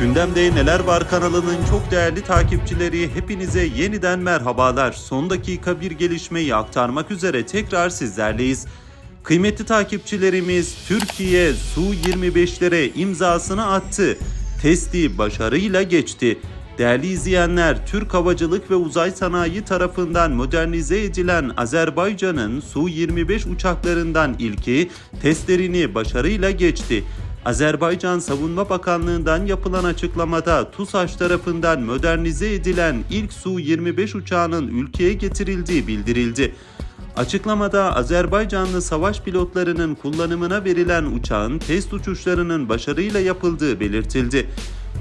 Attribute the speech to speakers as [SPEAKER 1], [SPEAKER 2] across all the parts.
[SPEAKER 1] Gündemde Neler Var kanalının çok değerli takipçileri hepinize yeniden merhabalar. Son dakika bir gelişmeyi aktarmak üzere tekrar sizlerleyiz. Kıymetli takipçilerimiz Türkiye Su-25'lere imzasını attı. Testi başarıyla geçti. Değerli izleyenler, Türk Havacılık ve Uzay Sanayi tarafından modernize edilen Azerbaycan'ın Su-25 uçaklarından ilki testlerini başarıyla geçti. Azerbaycan Savunma Bakanlığı'ndan yapılan açıklamada TUSAŞ tarafından modernize edilen ilk Su-25 uçağının ülkeye getirildiği bildirildi. Açıklamada Azerbaycanlı savaş pilotlarının kullanımına verilen uçağın test uçuşlarının başarıyla yapıldığı belirtildi.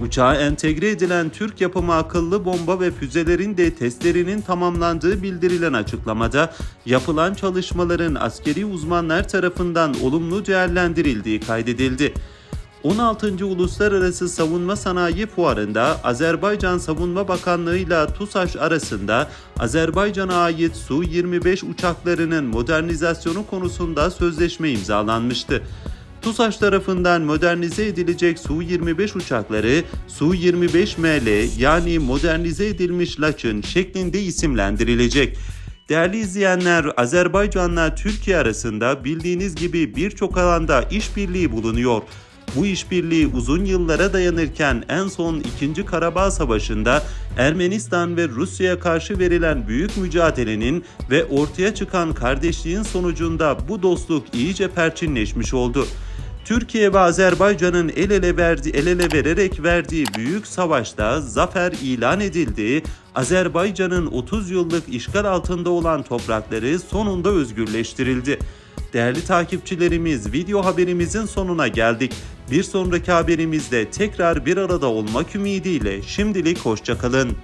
[SPEAKER 1] Uçağa entegre edilen Türk yapımı akıllı bomba ve füzelerin de testlerinin tamamlandığı bildirilen açıklamada yapılan çalışmaların askeri uzmanlar tarafından olumlu değerlendirildiği kaydedildi. 16. Uluslararası Savunma Sanayi Fuarı'nda Azerbaycan Savunma Bakanlığı ile TUSAŞ arasında Azerbaycan'a ait Su-25 uçaklarının modernizasyonu konusunda sözleşme imzalanmıştı. TUSAŞ tarafından modernize edilecek Su-25 uçakları Su-25ML yani modernize edilmiş Laçın şeklinde isimlendirilecek. Değerli izleyenler, Azerbaycan'la Türkiye arasında bildiğiniz gibi birçok alanda işbirliği bulunuyor. Bu işbirliği uzun yıllara dayanırken en son 2. Karabağ Savaşı'nda Ermenistan ve Rusya'ya karşı verilen büyük mücadelenin ve ortaya çıkan kardeşliğin sonucunda bu dostluk iyice perçinleşmiş oldu. Türkiye ve Azerbaycan'ın el ele verdi, el ele vererek verdiği büyük savaşta zafer ilan edildi. Azerbaycan'ın 30 yıllık işgal altında olan toprakları sonunda özgürleştirildi. Değerli takipçilerimiz video haberimizin sonuna geldik. Bir sonraki haberimizde tekrar bir arada olmak ümidiyle şimdilik hoşçakalın.